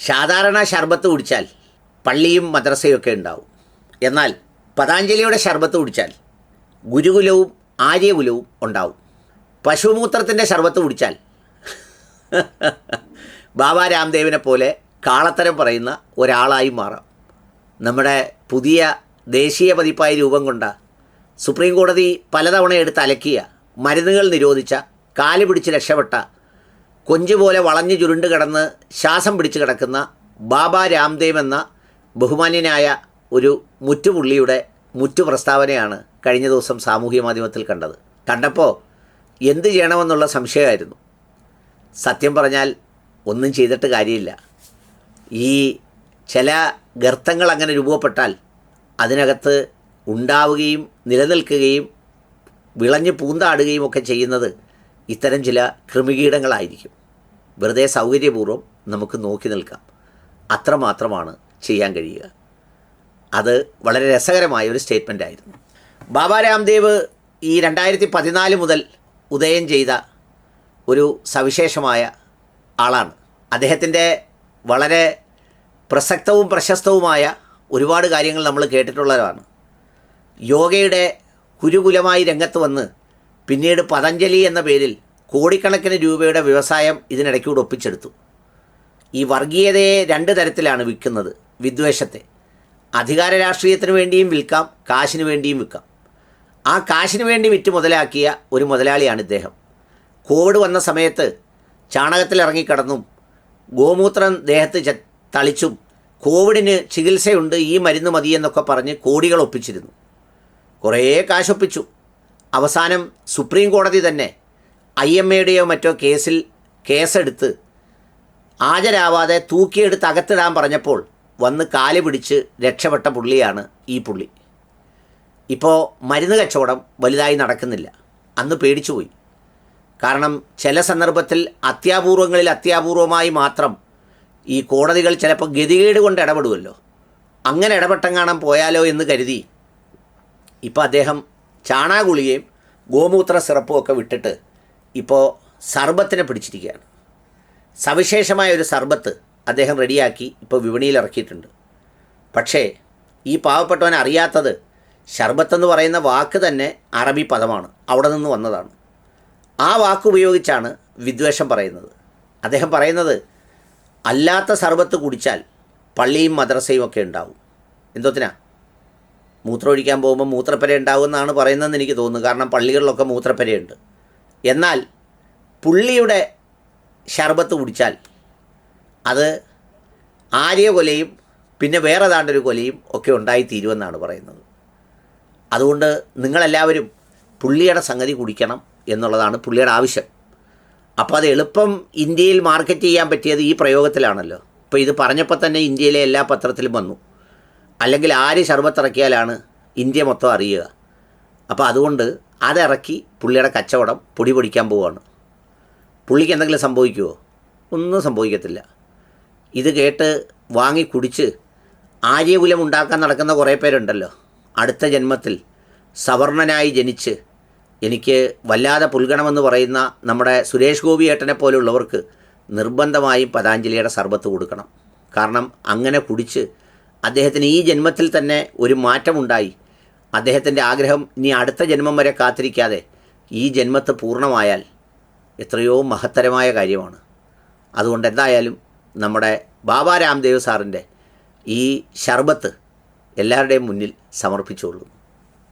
സാധാരണ ശർബത്ത് കുടിച്ചാൽ പള്ളിയും മദ്രസയും ഒക്കെ ഉണ്ടാവും. എന്നാൽ പതാഞ്ജലിയുടെ ശർബത്ത് കുടിച്ചാൽ ഗുരുകുലവും ആര്യകുലവും ഉണ്ടാവും. പശുമൂത്രത്തിന്റെ ശർബത്ത് കുടിച്ചാൽ ബാബ രാംദേവിനെ പോലെ കാളത്തരം പറയുന്ന ഒരാളായി മാറാം. നമ്മുടെ പുതിയ ദേശീയ പതിപ്പായി രൂപം കൊണ്ട സുപ്രീം കോടതി പലതവണ എടുത്ത് അലക്കിയ മരുന്നുകൾ നിരോധിച്ച കാൽ പിടിച്ച് രക്ഷപ്പെട്ട കൊഞ്ച് പോലെ വളഞ്ഞു ചുരുണ്ട് കിടന്ന് ശ്വാസം പിടിച്ച് കിടക്കുന്ന ബാബ രാംദേവ് എന്ന ബഹുമാന്യനായ ഒരു മുറ്റുപുള്ളിയുടെ മുറ്റു പ്രസ്താവനയാണ് കഴിഞ്ഞ ദിവസം സാമൂഹ്യ മാധ്യമത്തിൽ കണ്ടത്. കണ്ടപ്പോൾ എന്ത് ചെയ്യണമെന്നുള്ള സംശയമായിരുന്നു. സത്യം പറഞ്ഞാൽ ഒന്നും ചെയ്തിട്ട് കാര്യമില്ല. ഈ ചില ഗർത്തങ്ങൾ അങ്ങനെ രൂപപ്പെട്ടാൽ അതിനകത്ത് ഉണ്ടാവുകയും നിലനിൽക്കുകയും വിളഞ്ഞ് പൂന്താടുകയും ഒക്കെ ചെയ്യുന്നത് ഇത്തരം ചില കൃമികീടങ്ങളായിരിക്കും. വെറുതെ സൗകര്യപൂർവം നമുക്ക് നോക്കി നിൽക്കാം. അത്രമാത്രമാണ് ചെയ്യാൻ കഴിയുക. അത് വളരെ രസകരമായ ഒരു സ്റ്റേറ്റ്മെന്റ് ആയിരുന്നു. ബാബ രാംദേവ് ഈ രണ്ടായിരത്തി പതിനാല് മുതൽ ഉദയം ചെയ്ത ഒരു സവിശേഷമായ ആളാണ്. അദ്ദേഹത്തിന്റെ വളരെ പ്രസക്തവും പ്രശസ്തവുമായ ഒരുപാട് കാര്യങ്ങൾ നമ്മൾ കേട്ടിട്ടുള്ളതാണ്. യോഗയുടെ കുരുകുലമായി രംഗത്ത് വന്ന് പിന്നീട് പതഞ്ജലി എന്ന പേരിൽ കോടിക്കണക്കിന് രൂപയുടെ വ്യവസായം ഇതിനിടയ്ക്കൂടെ ഒപ്പിച്ചെടുത്തു. ഈ വർഗീയതയെ രണ്ട് തരത്തിലാണ് വിൽക്കുന്നത്. വിദ്വേഷത്തെ. അധികാര രാഷ്ട്രീയത്തിന് വേണ്ടിയും വിൽക്കാം കാശിന് വേണ്ടിയും വിൽക്കാം. ആ കാശിന് വേണ്ടി വിറ്റ് മുതലാക്കിയ ഒരു മുതലാളിയാണ് ഇദ്ദേഹം. കോവിഡ് വന്ന സമയത്ത് ചാണകത്തിലിറങ്ങിക്കിടന്നും ഗോമൂത്രം ദേഹത്ത് തളിച്ചും കോവിഡിന് ചികിത്സയുണ്ട് ഈ മരുന്ന് മതി എന്നൊക്കെ പറഞ്ഞ് കോടികൾ ഒപ്പിച്ചിരുന്നു. കുറേ കാശൊപ്പിച്ചു. അവസാനം സുപ്രീം കോടതി തന്നെ ഐ എം എയുടെയോ മറ്റോ കേസിൽ കേസെടുത്ത് ഹാജരാവാതെ തൂക്കിയെടുത്ത് അകത്തിടാൻ പറഞ്ഞപ്പോൾ വന്ന് കാൽ പിടിച്ച് രക്ഷപ്പെട്ട പുള്ളിയാണ് ഈ പുള്ളി. ഇപ്പോൾ മരുന്ന് കച്ചവടം വലുതായി നടക്കുന്നില്ല. അന്ന് പേടിച്ചുപോയി. കാരണം ചില സന്ദർഭത്തിൽ അത്യാപൂർവങ്ങളിൽ അത്യാപൂർവമായി മാത്രം ഈ കോടതികൾ ചിലപ്പോൾ ഗതികേട് കൊണ്ട് ഇടപെടുമല്ലോ അങ്ങനെ ഇടപെട്ടം കാണാൻ പോയാലോ എന്ന് കരുതി ഇപ്പോൾ അദ്ദേഹം ചാണാഗുളികയും ഗോമൂത്ര സിറപ്പും ഒക്കെ വിട്ടിട്ട് ഇപ്പോൾ സർബത്തിനെ പിടിച്ചിരിക്കുകയാണ്. സവിശേഷമായ ഒരു സർബത്ത് അദ്ദേഹം റെഡിയാക്കി ഇപ്പോൾ വിപണിയിൽ ഇറക്കിയിട്ടുണ്ട്. പക്ഷേ ഈ പാവപ്പെട്ടവൻ അറിയാത്തത് എന്ന് പറയുന്ന വാക്ക് തന്നെ അറബി പദമാണ് അവിടെ നിന്ന് വന്നതാണ്. ആ വാക്ക് ഉപയോഗിച്ചാണ് വിദ്വേഷം പറയുന്നത്. അദ്ദേഹം പറയുന്നത് അല്ലാത്ത സർബത്ത് കുടിച്ചാൽ പള്ളിയും മദ്രസയും ഒക്കെ ഉണ്ടാവും. എന്തോത്തിനാ? മൂത്രമൊഴിക്കാൻ പോകുമ്പോൾ മൂത്രപ്പര ഉണ്ടാവുമെന്നാണ് പറയുന്നതെന്ന് എനിക്ക് തോന്നുന്നു. കാരണം പള്ളികളിലൊക്കെ മൂത്രപ്പരയുണ്ട്. എന്നാൽ പുള്ളിയുടെ ശർബത്ത് കുടിച്ചാൽ അത് ആര്യ കൊലയും പിന്നെ വേറെ ഏതാണ്ടൊരു കൊലയും ഒക്കെ ഉണ്ടായിത്തീരുമെന്നാണ് പറയുന്നത്. അതുകൊണ്ട് നിങ്ങളെല്ലാവരും പുള്ളിയുടെ സംഗതി കുടിക്കണം എന്നുള്ളതാണ് പുള്ളിയുടെ ആവശ്യം. അപ്പോൾ അത് എളുപ്പം ഇന്ത്യയിൽ മാർക്കറ്റ് ചെയ്യാൻ പറ്റിയത് ഈ പ്രയോഗത്തിലാണല്ലോ. ഇപ്പോൾ ഇത് പറഞ്ഞപ്പോൾ തന്നെ ഇന്ത്യയിലെ എല്ലാ പത്രത്തിലും വന്നു. അല്ലെങ്കിൽ ആര് ശർബത്തിറക്കിയാലാണ് ഇന്ത്യ മൊത്തം അറിയുക. അപ്പോൾ അതുകൊണ്ട് അതിറക്കി പുള്ളിയുടെ കച്ചവടം പൊടി പൊടിക്കാൻ പോവുകയാണ് പുള്ളിക്ക് എന്തെങ്കിലും സംഭവിക്കുമോ ഒന്നും സംഭവിക്കത്തില്ല. ഇത് കേട്ട് വാങ്ങി കുടിച്ച് ആര്യകുലം ഉണ്ടാക്കാൻ നടക്കുന്ന കുറേ പേരുണ്ടല്ലോ. അടുത്ത ജന്മത്തിൽ സവർണനായി ജനിച്ച് എനിക്ക് വല്ലാതെ പുൽഗണമെന്ന് പറയുന്ന നമ്മുടെ സുരേഷ് ഗോപി ഏട്ടനെ പോലുള്ളവർക്ക് നിർബന്ധമായും പതാഞ്ജലിയുടെ സർബത്ത് കൊടുക്കണം. കാരണം അങ്ങനെ കുടിച്ച് അദ്ദേഹത്തിന് ഈ ജന്മത്തിൽ തന്നെ ഒരു മാറ്റമുണ്ടായി. അദ്ദേഹത്തിന്റെ ആഗ്രഹം ഇനി അടുത്ത ജന്മം വരെ കാത്തിരിക്കാതെ ഈ ജന്മത്ത് പൂർണമായാൽ എത്രയോ മഹത്തരമായ കാര്യമാണ്. അതുകൊണ്ട് എന്തായാലും നമ്മുടെ ബാബ രാംദേവ് സാറിന്റെ ഈ ശർബത്ത് എല്ലാവരുടെയും മുന്നിൽ സമർപ്പിച്ചുകൊള്ളുന്നു.